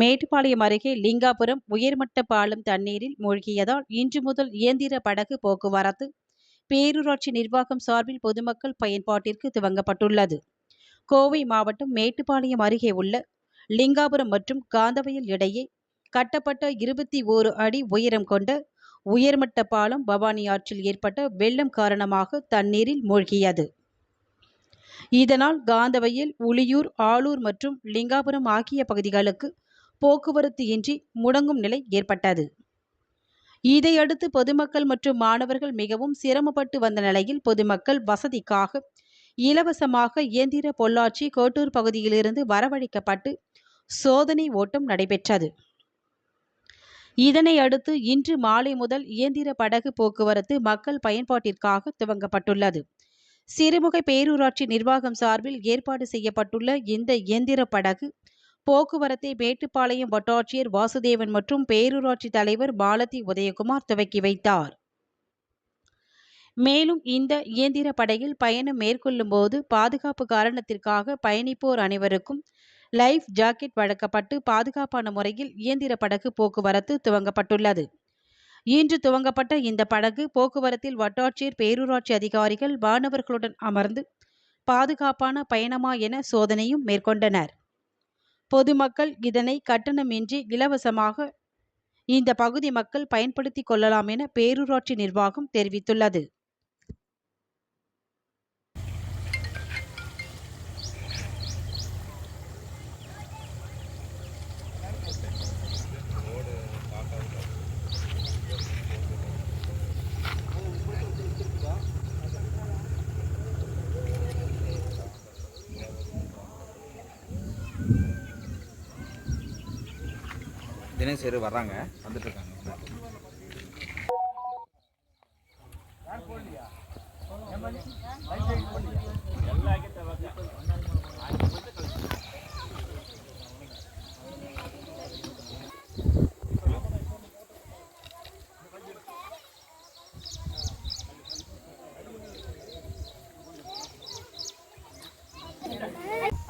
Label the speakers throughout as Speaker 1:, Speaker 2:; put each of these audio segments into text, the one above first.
Speaker 1: மேட்டுப்பாளையம் அருகே லிங்காபுரம் உயர்மட்ட பாலம் தண்ணீரில் மூழ்கியதால் இன்று முதல் இயந்திர படகு போக்குவரத்து பேரூராட்சி நிர்வாகம் சார்பில் பொதுமக்கள் பயன்பாட்டிற்கு துவங்கப்பட்டுள்ளது. கோவை மாவட்டம் மேட்டுப்பாளையம் அருகே உள்ள லிங்காபுரம் மற்றும் காந்தவயல் இடையே கட்டப்பட்ட இருபத்தி ஓரு அடி உயரம் கொண்ட உயர்மட்ட பாலம் பவானி ஆற்றில் ஏற்பட்ட வெள்ளம் காரணமாக தண்ணீரில் மூழ்கியது. இதனால் காந்தவயல் உளியூர் ஆலூர் மற்றும் லிங்காபுரம் ஆகிய பகுதிகளுக்கு போக்குவரத்து இன்றி முடங்கும் நிலை ஏற்பட்டது. இதையடுத்து பொதுமக்கள் மற்றும் மாணவர்கள் மிகவும் சிரமப்பட்டு வந்த நிலையில் பொதுமக்கள் வசதிக்காக இலவசமாக இயந்திர பொள்ளாச்சி கோட்டூர் பகுதியிலிருந்து வரவழைக்கப்பட்டு சோதனை ஓட்டம் நடைபெற்றது. இதனை அடுத்து இன்று மாலை முதல் இயந்திர படகு போக்குவரத்து மக்கள் பயன்பாட்டிற்காக துவங்கப்பட்டுள்ளது. சிறுமுகை பேரூராட்சி நிர்வாகம் சார்பில் ஏற்பாடு செய்யப்பட்டுள்ள இந்த இயந்திர படகு போக்குவரத்தை மேட்டுப்பாளையம் வட்டாட்சியர் வாசுதேவன் மற்றும் பேரூராட்சி தலைவர் பாலதி உதயகுமார் துவக்கி வைத்தார். மேலும் இந்த இயந்திர படையில் பயணம் மேற்கொள்ளும் போது பாதுகாப்பு காரணத்திற்காக பயணிப்போர் அனைவருக்கும் லைஃப் ஜாக்கெட் வழங்கப்பட்டு பாதுகாப்பான முறையில் இயந்திர படகு போக்குவரத்து துவங்கப்பட்டுள்ளது. இன்று துவங்கப்பட்ட இந்த படகு போக்குவரத்தில் வட்டாட்சியர் பேரூராட்சி அதிகாரிகள் மாணவர்களுடன் அமர்ந்து பாதுகாப்பான பயணமா என சோதனையும் மேற்கொண்டனர். பொதுமக்கள் இதனை கட்டணமின்றி இலவசமாக இந்த பகுதி மக்கள் பயன்படுத்திக் கொள்ளலாம் என பேரூராட்சி நிர்வாகம் தெரிவித்துள்ளது.
Speaker 2: தினேஷ் சார் வர்றாங்க வந்துட்டு இருக்காங்க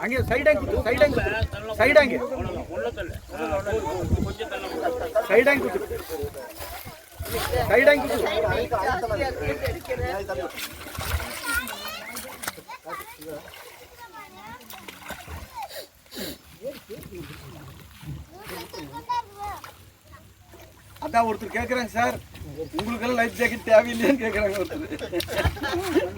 Speaker 2: அங்கே சைடாங்க குத்து சைடாங்க குத்து சைடாங்க சைடாங்க குத்து. சைடாங்க குத்து. அதான் ஒருத்தர் கேட்குறாங்க சார் உங்களுக்கெல்லாம் லைஃப் ஜாக்கெட் தேவையில்லையான்னு கேட்குறாங்க ஒருத்தர்.